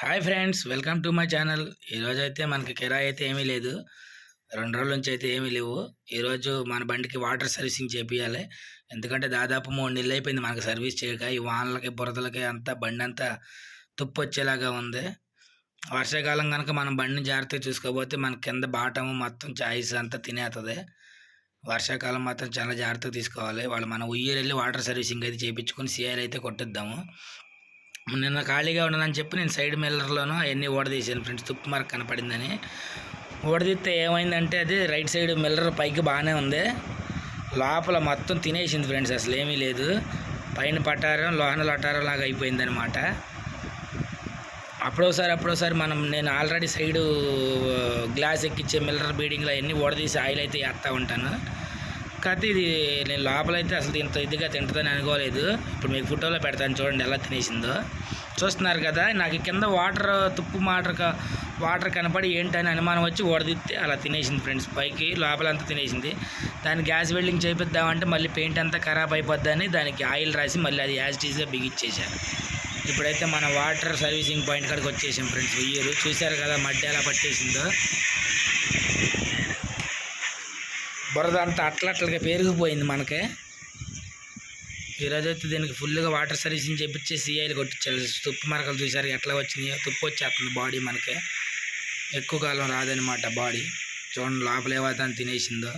Hi friends welcome to my channel. ఈరోజు అయితే మనకి కిరాయి అయితే ఏమీ లేదు. రెండు రోజుల నుంచి అయితే ఏమీ లేవు. ఈరోజు మన బండికి వాటర్ సర్వీసింగ్ చేపియాలి ఎందుకంటే దాదాపు మూడు నెలలు అయిపోయింది మనకి సర్వీస్ చేయక. ఈ వానలకి బురదలకి అంతా బండి అంతా తుప్పు వచ్చేలాగా ఉంది. వర్షాకాలం కనుక మనం బండిని జాగ్రత్తగా చూసుకోకపోతే మన కింద బాటము మొత్తం చాయిస్ అంతా తినేస్తుంది వర్షాకాలం మాత్రం చాలా జాగ్రత్తగా తీసుకోవాలి. వాళ్ళు మన ఉయ్యూరు వెళ్ళి వాటర్ సర్వీసింగ్ అయితే చేయించుకొని సిఆర్ అయితే కొట్టిద్దాము. నిన్న ఖాళీగా ఉండదని చెప్పి నేను సైడ్ మిల్లర్లోనూ అవన్నీ ఓడదీసాను ఫ్రెండ్స్. తుప్పు మార్క్ కనపడిందని. ఓడదీస్తే ఏమైందంటే అది రైట్ సైడ్ మిల్లర్ పైకి బాగానే ఉంది. లోపల మొత్తం తినేసింది ఫ్రెండ్స్ అసలు ఏమీ లేదు. పైన పటారం లోహన లటారం లాగా అయిపోయిందనమాట అప్పుడోసారి అప్పుడోసారి మనం నేను ఆల్రెడీ సైడు గ్లాస్ ఎక్కిచ్చే మిల్లర్ బీడింగ్లో అవన్నీ ఓడదీసి ఆయిల్ అయితే వేస్తూ ఉంటాను. కాకపోతే ఇది నేను లోపలైతే అసలు ఇంత ఇదిగా తింటుందని అనుకోలేదు. ఇప్పుడు మీకు ఫోటోలో పెడతాను చూడండి ఎలా తినేసిందో. చూస్తున్నారు కదా నాకు కింద వాటర్ తుప్పు మాటర్ వాటర్ కనపడి ఏంటని అనుమానం వచ్చి ఓడదిస్తే అలా తినేసింది ఫ్రెండ్స్. పైకి లోపలంతా తినేసింది. దాని గ్యాస్ వెల్డింగ్ చేపిద్దామంటే మళ్ళీ పెయింట్ అంతా ఖరాబ్ అయిపోద్దని దానికి ఆయిల్ రాసి మళ్ళీ అది యాజ్ టీజ్గా బిగిచ్చేసారు ఇప్పుడైతే మన వాటర్ సర్వీసింగ్ పాయింట్ కాడికి వచ్చేసాం ఫ్రెండ్స్. వెయ్యరు చూశారు కదా మడ్డ ఎలా పట్టేసిందో. బురద అంతా అట్లట్లగా పెరిగిపోయింది మనకి. ఈరోజు అయితే దీనికి ఫుల్గా వాటర్ సర్వీసింగ్ చేపించి సీఐలు కొట్టించాలి తుప్పు మరకలు చూసారు ఎట్లా వచ్చినాయో తుప్పు వచ్చేస్తుంది బాడీ మనకి. ఎక్కువ కాలం రాదనమాట బాడీ. చూడండి లోపల తినేసిందో.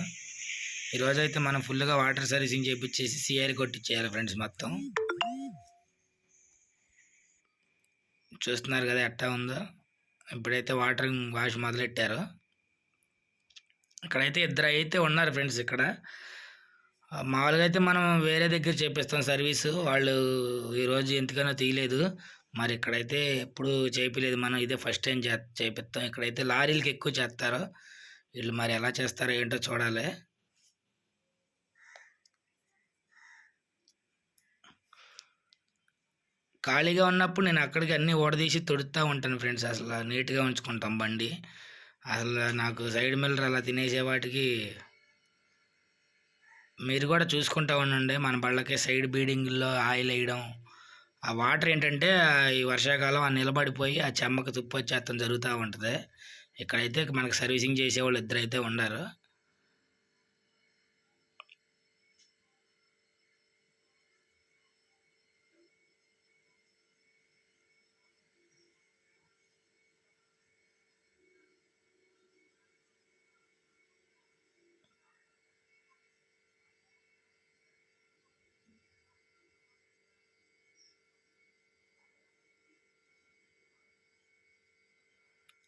ఈరోజు అయితే మనం ఫుల్గా వాటర్ సర్వీసింగ్ చేపించేసి సీఐలు కొట్టించేయాలి ఫ్రెండ్స్ మొత్తం. చూస్తున్నారు కదా ఎట్టా ఉందో. ఇప్పుడైతే వాటరింగ్ వాష్ మొదలెట్టారు. ఇక్కడైతే ఇద్దరు అయితే ఉన్నారు ఫ్రెండ్స్ ఇక్కడ. మామూలుగా అయితే మనం వేరే దగ్గర చేపిస్తాం సర్వీస్. వాళ్ళు ఈరోజు ఎందుకనో తీయలేదు. మరి ఇక్కడైతే ఎప్పుడు చేపలేదు. మనం ఇదే ఫస్ట్ టైం చే చేపిస్తాం ఇక్కడైతే లారీలకి ఎక్కువ చేస్తారు వీళ్ళు మరి ఎలా చేస్తారో ఏంటో చూడాలి. ఖాళీగా ఉన్నప్పుడు నేను అక్కడికి అన్నీ ఓడదీసి తొడుతూ ఉంటాను ఫ్రెండ్స్. అసలు నీట్గా ఉంచుకుంటాం బండి. అసలు నాకు సైడ్ మిల్లర్ అలా తినేసే వాటికి మీరు కూడా చూసుకుంటా ఉండండి. మన బళ్ళకి సైడ్ బీడింగ్లో ఆయిల్ వేయడం. ఆ వాటర్ ఏంటంటే ఈ వర్షాకాలం ఆ నిలబడిపోయి ఆ చెమ్మకు తుప్పు వచ్చేస్తాం జరుగుతూ ఉంటుంది. ఇక్కడైతే మనకు సర్వీసింగ్ చేసేవాళ్ళు ఇద్దరైతే ఉన్నారు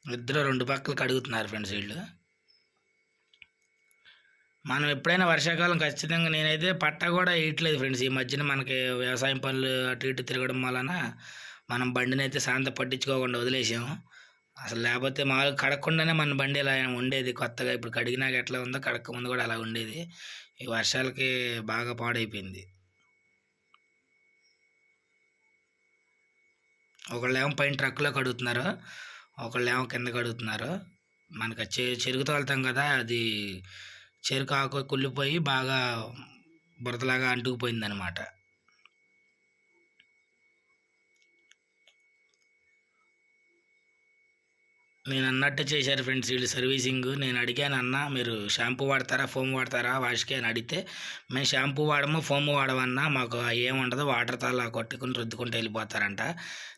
ఇద్దరు రెండు పక్కలు కడుగుతున్నారు ఫ్రెండ్స్ వీళ్ళు. మనం ఎప్పుడైనా వర్షాకాలం ఖచ్చితంగా నేనైతే పట్ట కూడా వేయట్లేదు ఫ్రెండ్స్. ఈ మధ్యన మనకి వ్యవసాయం పనులు అటు ఇటు తిరగడం వలన మనం బండిని అయితే శాంత పట్టించుకోకుండా వదిలేసాము అసలు లేకపోతే మామూలుగా కడగకుండానే మన బండి ఇలా ఉండేది కొత్తగా. ఇప్పుడు కడిగినాక ఎట్లా ఉందో కడక ముందు కూడా అలా ఉండేది. ఈ వర్షాలకి బాగా పాడైపోయింది. ఒకళ్ళేమో పైన ట్రక్లో కడుగుతున్నారు. ఒకళ్ళేమో కింద కడుగుతున్నారు మనకు చె చెరుకు తోలుతాం కదా అది చెరుకు ఆకు కుళ్ళిపోయి బాగా బురదలాగా అంటుకుపోయింది నేను అన్నట్టు చేశారు ఫ్రెండ్స్ వీళ్ళు సర్వీసింగ్. నేను అడిగాను అన్న మీరు షాంపూ వాడతారా? ఫోమ్ వాడతారా? వాష్కి అని అడిగితే మేము షాంపూ వాడము ఫోమ్ వాడమన్నా మాకు ఏముండదు వాటర్తో అలా కొట్టుకుని రుద్దుకుంటూ వెళ్ళిపోతారంట.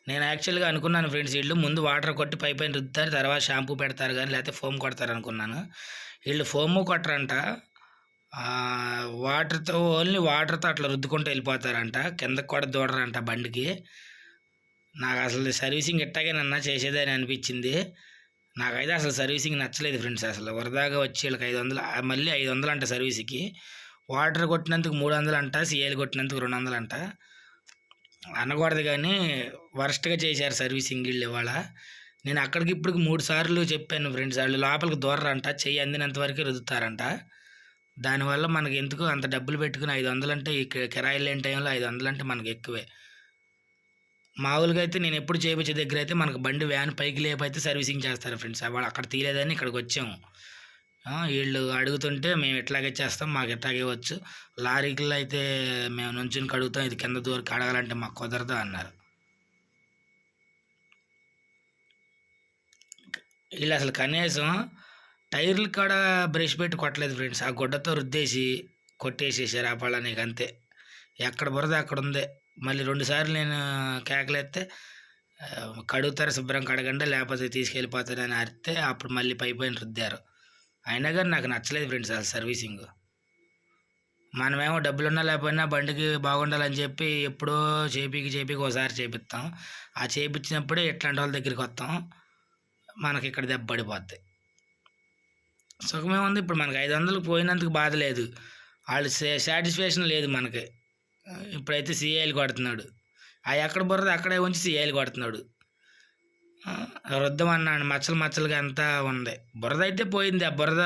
నేను యాక్చువల్గా అనుకున్నాను ఫ్రెండ్స్ వీళ్ళు ముందు వాటర్ కొట్టి పై పైన రుద్దుతారు తర్వాత షాంపూ పెడతారు కానీ లేకపోతే ఫోమ్ కొడతారు అనుకున్నాను. వీళ్ళు ఫోము కొట్టరంట. వాటర్తో ఓన్లీ వాటర్తో అట్లా రుద్దుకుంటూ వెళ్ళిపోతారంట. కిందకు కూడా దూడరంట బండికి. నాకు అసలు సర్వీసింగ్ ఇట్టాగేనన్నా చేసేదని అనిపించింది. నాకైతే అసలు సర్వీసింగ్ నచ్చలేదు ఫ్రెండ్స్. అసలు వరదాగా వచ్చి వీళ్ళకి ఐదు వందలు మళ్ళీ ఐదు వందలు అంట సర్వీస్కి. వాటర్ కొట్టినందుకు మూడు వందలు అంట సీఏలు కొట్టినందుకు రెండు వందలు అంట అనకూడదు కానీ వరస్ట్గా చేశారు సర్వీసింగ్ వీళ్ళు ఇవాళ. నేను అక్కడికి ఇప్పటికి మూడు సార్లు చెప్పాను ఫ్రెండ్స్. వాళ్ళు లోపలికి దూరరంట చెయ్యి అందినంత వరకు రుద్దుతారంట. దానివల్ల మనకి ఎందుకు అంత డబ్బులు పెట్టుకుని ఐదు వందలు అంటే ఈ కిరాయిలు లేని టైంలో ఐదు వందలు అంటే మనకి ఎక్కువే మామూలుగా అయితే నేను ఎప్పుడు చేయించే దగ్గర అయితే మనకు బండి వ్యాన్ పైకి లేపైతే సర్వీసింగ్ చేస్తారు ఫ్రెండ్స్. వాళ్ళు అక్కడ తీయలేదని ఇక్కడికి వచ్చాము వీళ్ళు అడుగుతుంటే మేము ఎట్లాగే చేస్తాం మాకు ఎట్లాగే వచ్చు. లారీలో అయితే మేము నుంచుని కడుగుతాం ఇది కింద దూరకు అడగాలంటే మాకు కుదరదు అన్నారు. వీళ్ళు అసలు కనీసం టైర్లు కూడా బ్రష్ పెట్టి కొట్టలేదు ఫ్రెండ్స్. ఆ గుడ్డతో రుద్దేసి కొట్టేసేసారు ఆ పళ్ళ నీకు అంతే. ఎక్కడ బురద అక్కడ ఉంది. మళ్ళీ రెండుసార్లు నేను కేకలేస్తే కడుగుతారు శుభ్రం కడగండి లేకపోతే తీసుకెళ్ళిపోతారని అరిస్తే అప్పుడు మళ్ళీ పై పైన రుద్దారు. అయినా కానీ నాకు నచ్చలేదు ఫ్రెండ్స్ అసలు సర్వీసింగ్. మనమేమో డబ్బులున్నా లేకపోయినా బండికి బాగుండాలని చెప్పి ఎప్పుడో చేపికి చేపికి ఒకసారి చేపిస్తాం ఆ చేపించినప్పుడే ఇట్లాంటి వాళ్ళ దగ్గరికి వస్తాం మనకి ఇక్కడ దెబ్బ పడిపోద్ది. సుఖమే ఉంది ఇప్పుడు మనకి ఐదు వందలకు పోయినందుకు బాధ లేదు. వాళ్ళు సాటిస్ఫాక్షన్ లేదు మనకి. ఇప్పుడైతే సిఐలు కొడుతున్నాడు. ఆ ఎక్కడ బుర్రది అక్కడే ఉంచి సిఐలు కొడుతున్నాడు. రుద్దం అన్నాడు మచ్చలు మచ్చలుగా అంతా ఉంది. బురద అయితే పోయింది ఆ బురద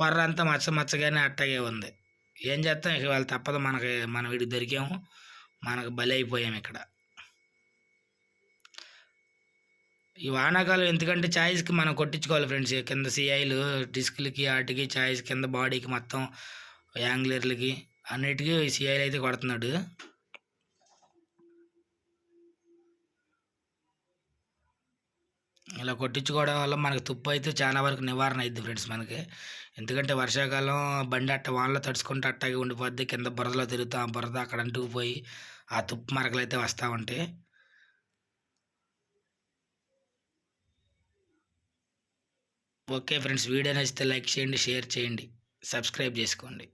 పొర్ర అంతా మచ్చ మచ్చగానే అట్టగే ఉంది. ఏం చేస్తాం ఇక వాళ్ళు తప్పదు మనకి మన వీడికి దొరికాము మనకు బలి అయిపోయాం ఇక్కడ. ఈ వానాకాలం ఎందుకంటే ఛాయిస్కి మనం కొట్టించుకోవాలి ఫ్రెండ్స్ కింద సిఐలు డిస్క్లకి వాటికి ఛాయిస్ కింద బాడీకి మొత్తం యాంగ్లర్లకి అన్నిటికీ సిఐలు అయితే కొడుతున్నాడు. ఇలా కొట్టించుకోవడం వల్ల మనకి తుప్పు అయితే చాలా వరకు నివారణ అయింది ఫ్రెండ్స్ మనకి. ఎందుకంటే వర్షాకాలం బండి అట్ట వానలో తడుచుకుంటూ అట్టాగే ఉండిపోద్ది కింద బురదలో తిరుగుతాం ఆ బురద అక్కడ అంటుకుపోయి ఆ తుప్పు మరకలు అయితే వస్తూ ఉంటాయి. ఓకే ఫ్రెండ్స్ వీడియో నచ్చితే లైక్ చేయండి షేర్ చేయండి సబ్స్క్రైబ్ చేసుకోండి.